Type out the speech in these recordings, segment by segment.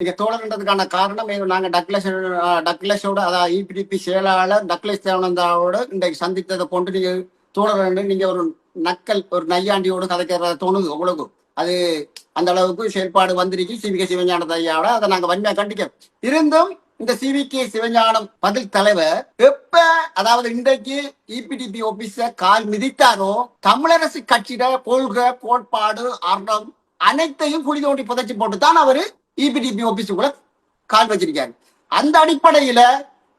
நீங்க தோழன்றதுக்கான காரணம் நாங்க டக்லஸ் டக்லஸோட அதாவது இபிடிபி செயலாளர் டக்லஸ் தேவனந்தாவோட இன்றைக்கு சந்தித்ததை கொண்டு நீங்க தோழர் நீங்க ஒரு நக்கல் ஒரு நையாண்டியோடு கதைக்கிறத தோணுது உங்களுக்கு. அது அந்த அளவுக்கு செயல்பாடு வந்திருக்கு. சிவிகே சிவஞான ஐயாவோட. அதை நாங்க வன்மையா கண்டிக்கோம் இருந்தும் இந்த சிவிகே சிவஞானம் பதில் தலைவர் எப்ப அதாவது இன்றைக்கு இபிடிபி ஆபீஸ கால் மிதித்தாரோ தமிழரசு கட்சியிட கொள்கை கோட்பாடு அறம் அனைத்தையும் குழி தோண்டி புதைச்சு போட்டு தான் அவரு இபிடிபி ஆபீஸுக்குள்ள கால் வச்சிருக்காரு. அந்த அடிப்படையில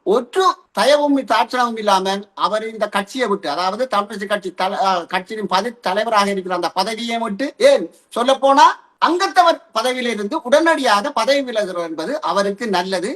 ஒற்று தயவும் தாட்சணமும் இல்லாமல் அவர் இந்த கட்சியை விட்டு அதாவது தமிழ்ச்சி கட்சி தல கட்சியின் பதி தலைவராக இருக்கிற அந்த பதவியை விட்டு ஏன் சொல்ல போனா அங்கத்தவர் பதவியிலிருந்து உடனடியாக பதவி விலகுறது என்பது அவருக்கு நல்லது.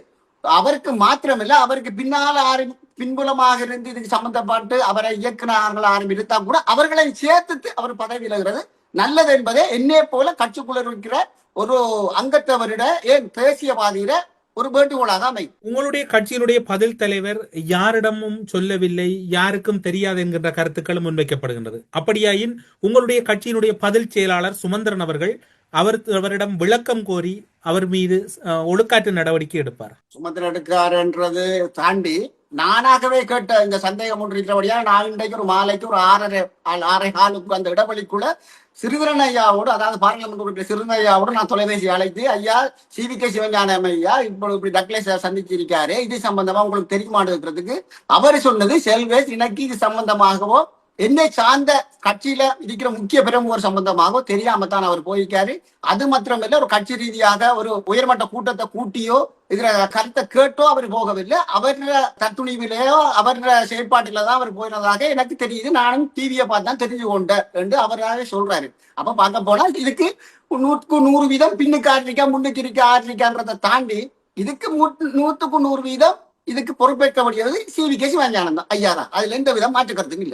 அவருக்கு மாத்திரமில்ல அவருக்கு பின்னால ஆரம்பி பின்புலமாக இருந்து இதுக்கு சம்பந்தப்பட்டு அவரை இயக்குனர்கள் ஆரம்பித்தா கூட அவர்களை சேர்த்து அவர் பதவி விலகிறது நல்லது என்பதே என்னே போல கட்சிக்குள்ள இருக்கிற ஒரு அங்கத்தவரிட ஏன் தேசியவாதியிட ஒரு வேண்டுகோளாக அமை உங்களுடைய கட்சியினுடைய பதில் தலைவர் யாரிடமும் சொல்லவில்லை யாருக்கும் தெரியாது என்கின்ற கருத்துக்களும் முன்வைக்கப்படுகின்றது. அப்படியாயின் உங்களுடைய கட்சியினுடைய பதில் செயலாளர் சுமந்திரன் அவர்கள் அவர் அவரிடம் விளக்கம் கோரி அவர் மீது ஒழுக்காற்று நடவடிக்கை எடுப்பார். சுமந்திர எடுக்காருன்றது தாண்டி நானாகவே கேட்ட இந்த சந்தேகம் ஒன்று இருக்கிறபடியா நான் இன்றைக்கு ஒரு மாலைக்கு ஒரு ஆறரை ஆறரை காலுக்கு அந்த இடவெளிக்குள்ள சிறுதரன் ஐயாவோடு அதாவது பார்லிமெண்ட் உறுப்பினர் சிறுதரன் நான் தொலைபேசி அழைத்து ஐயா சிவி கே சிவஞானம் ஐயா இப்போ இப்படி டக்ளேஸ் சந்திச்சிருக்காரு. இது சம்பந்தமா உங்களுக்கு தெரியுமான்றதுக்கு அவர் சொன்னது செல்வேஸ் எனக்கு இது சம்பந்தமாகவோ என்னை சார்ந்த கட்சியில இருக்கிற முக்கிய பிரமுகர் சம்பந்தமாகவோ தெரியாம தான் அவர் போயிருக்காரு. அது மாத்திரமில்ல ஒரு கட்சி ரீதியாக ஒரு உயர்மட்ட கூட்டத்தை கூட்டியோ இதுல கருத்தை கேட்டோ அவர் போகவில்லை. அவர் தத்துணிவிலேயோ அவர் செயற்பாட்டில தான் அவர் போயினதாக எனக்கு தெரியுது. நானும் டிவியை பார்த்து தான் தெரிஞ்சு கொண்டேன் என்று அவராகவே சொல்றாரு. அப்ப பார்க்க போனா இதுக்கு நூற்றுக்கு நூறு வீதம் பின்னுக்கு ஆற்றிக்கா முன்னுக்கு இருக்க ஆற்றிக்கான்றதை தாண்டி இதுக்கு மு- நூத்துக்கு நூறு வீதம் இதுக்கு பொறுப்பேற்க முடியாது சிவி கே சிவஞானந்தம் ஐயா தான். அதுல எந்த விதம் மாற்று கருத்தும் இல்லை.